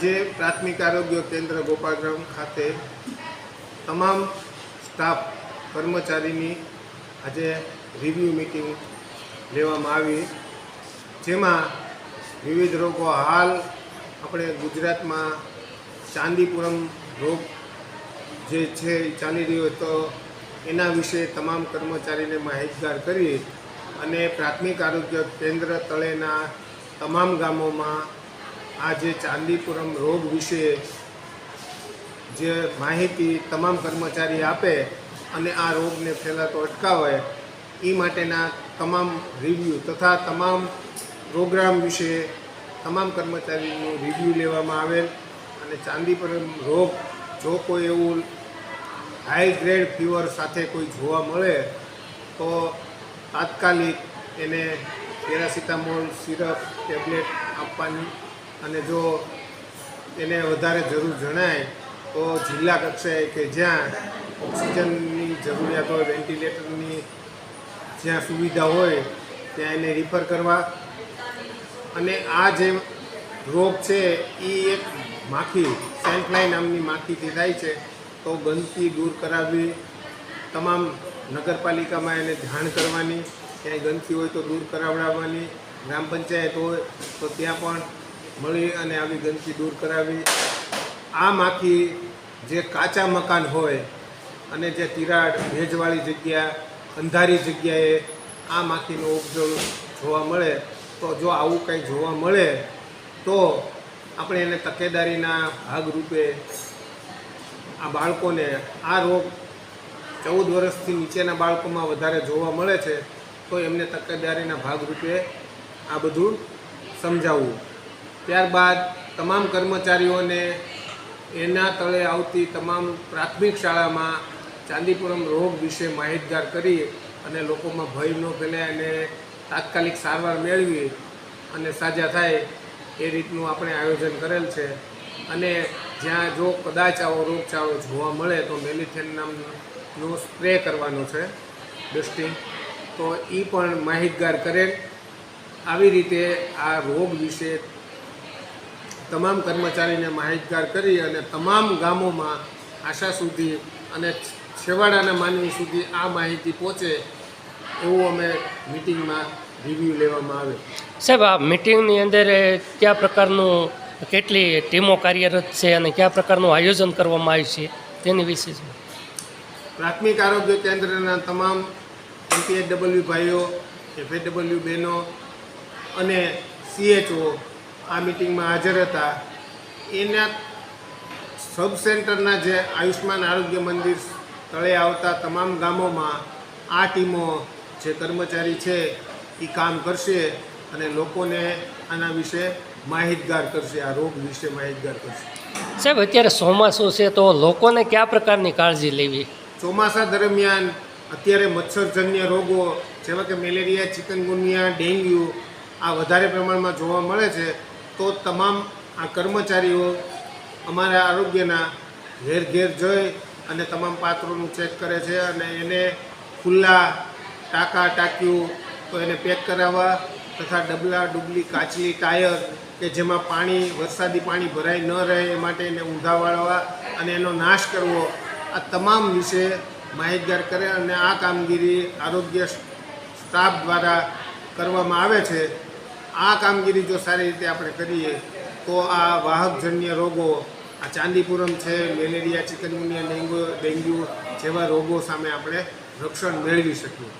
આજે પ્રાથમિક આરોગ્ય કેન્દ્ર ગોપાલગ્રામ ખાતે તમામ સ્ટાફ, કર્મચારીની આજે રિવ્યૂ મિટિંગ લેવામાં આવી. જેમાં વિવિધ રોગો હાલ આપણે ગુજરાતમાં ચાંદીપુરમ રોગ જે છે ચાલી રહ્યો તો એના વિશે તમામ કર્મચારીને માહિતગાર કરી અને પ્રાથમિક આરોગ્ય કેન્દ્ર તળેના તમામ ગામોમાં આ જે ચાંદીપુરમ રોગ વિશે જે માહિતી તમામ કર્મચારી આપે અને આ રોગને ફેલાતો અટકાવે એ માટેના તમામ રિવ્યૂ તથા તમામ પ્રોગ્રામ વિશે તમામ કર્મચારીનું રિવ્યૂ લેવામાં આવેલ અને ચાંદીપુરમ રોગ જો કોઈ એવું હાઈ ગ્રેડ ફીવર સાથે કોઈ જોવા મળે, તો તાત્કાલિક એને પેરાસિટામોલ, સિરપ, ટેબ્લેટ આપવાની અને જો એને વધારે જરૂર જણાય, તો જિલ્લા કક્ષાએ કે જ્યાં ઓક્સિજનની જરૂરિયાત હોય, વેન્ટિલેટરની જ્યાં સુવિધા હોય, ત્યાં એને રિફર કરવા. અને આ જે રોગ છે એ એક માખી સેન્ટલાઈ નામની માખીથી થાય છે. તો ગંદકી દૂર કરાવવી, તમામ નગરપાલિકામાં એને જાણ કરવાની, ક્યાંય ગંદકી હોય તો દૂર કરાવડાવવાની, ગ્રામ પંચાયત હોય, તો ત્યાં પણ મળી અને આવી ગંદકી દૂર કરાવી. આ માખી જે કાચા મકાન હોય અને જે તિરાડ ભેજવાળી જગ્યા, અંધારી જગ્યાએ આ માખીનો ઉપજળ જોવા મળે, તો જો આવું કંઈ જોવા મળે, તો આપણે એને તકેદારીના ભાગરૂપે આ બાળકોને આ રોગ ચૌદ વર્ષથી નીચેના બાળકોમાં વધારે જોવા મળે છે, તો એમને તકેદારીના ભાગરૂપે આ બધું સમજાવવું. ત્યારબાદ તમામ કર્મચારીઓને એના તળે આવતી તમામ પ્રાથમિક શાળામાં ચાંદીપુરમ રોગ વિશે માહિતગાર કરી અને લોકોમાં ભય ન ફેલાય અને તાત્કાલિક સારવાર મેળવી અને સાજા થાય એ રીતનું આપણે આયોજન કરેલ છે. અને જ્યાં જો કદાચ આવો રોગચાળો જોવા મળે તો મેલિથેન નામનો સ્પ્રે કરવાનો છે ડસ્ટિંગ તો એ પણ માહિતગાર કરેલ. આવી રીતે આ રોગ વિશે તમામ કર્મચારીને માહિતગાર કરી અને તમામ ગામોમાં આશા સુધી અને છેવાડાના માનવી સુધી આ માહિતી પહોંચે એવું અમે મિટિંગમાં રિવ્યૂ લેવામાં આવે. સાહેબ આ મિટિંગની અંદર કયા પ્રકારનું કેટલી ટીમો કાર્યરત છે અને કયા પ્રકારનું આયોજન કરવામાં આવ્યું છે તેની વિશે છે. પ્રાથમિક આરોગ્ય કેન્દ્રના તમામ એમપીએચડબલ્યુ ભાઈઓ એફએડબલ્યુ બહેનો અને સીએચઓ આ મિટિંગમાં હાજર હતા. એના સબ સેન્ટરના જે આયુષ્માન આરોગ્ય મંદિર તળે આવતા તમામ ગામોમાં આ ટીમો જે કર્મચારી છે એ કામ કરશે અને લોકોને આના વિશે માહિતગાર કરશે આ રોગ વિશે માહિતગાર કરશે. સાહેબ અત્યારે ચોમાસું છે તો લોકોને કયા પ્રકારની કાળજી લેવી? ચોમાસા દરમિયાન અત્યારે મચ્છરજન્ય રોગો જેવા કે મેલેરિયા ચિકનગુનિયા ડેન્ગ્યુ આ વધારે પ્રમાણમાં જોવા મળે છે. તો તમામ આ કર્મચારીઓ અમારા આરોગ્યના ઘેર ઘેર જઈ અને તમામ પાત્રોનું ચેક કરે છે અને એને ખુલ્લા ટાંકા ટાંક્યું તો એને પેક કરાવવા તથા ડબલા ડુબલી કાચલી ટાયર કે જેમાં પાણી, વરસાદી પાણી ભરાઈ ન રહે એ માટે એને ઊંધા વાળવા અને એનો નાશ કરવો. આ તમામ વિશે માહિતગાર કરે અને આ કામગીરી આરોગ્ય સ્ટાફ દ્વારા કરવામાં આવે છે. આ કામગીરી જો સારી રીતે આપણે કરીએ, તો આ વાહકજન્ય રોગો, આ ચાંદીપુરમ છે, મેલેરિયા, ચિકનગુનિયા, ડેન્ગ્યુ ડેન્ગ્યુ જેવા રોગો સામે આપણે રક્ષણ મેળવી શકીએ.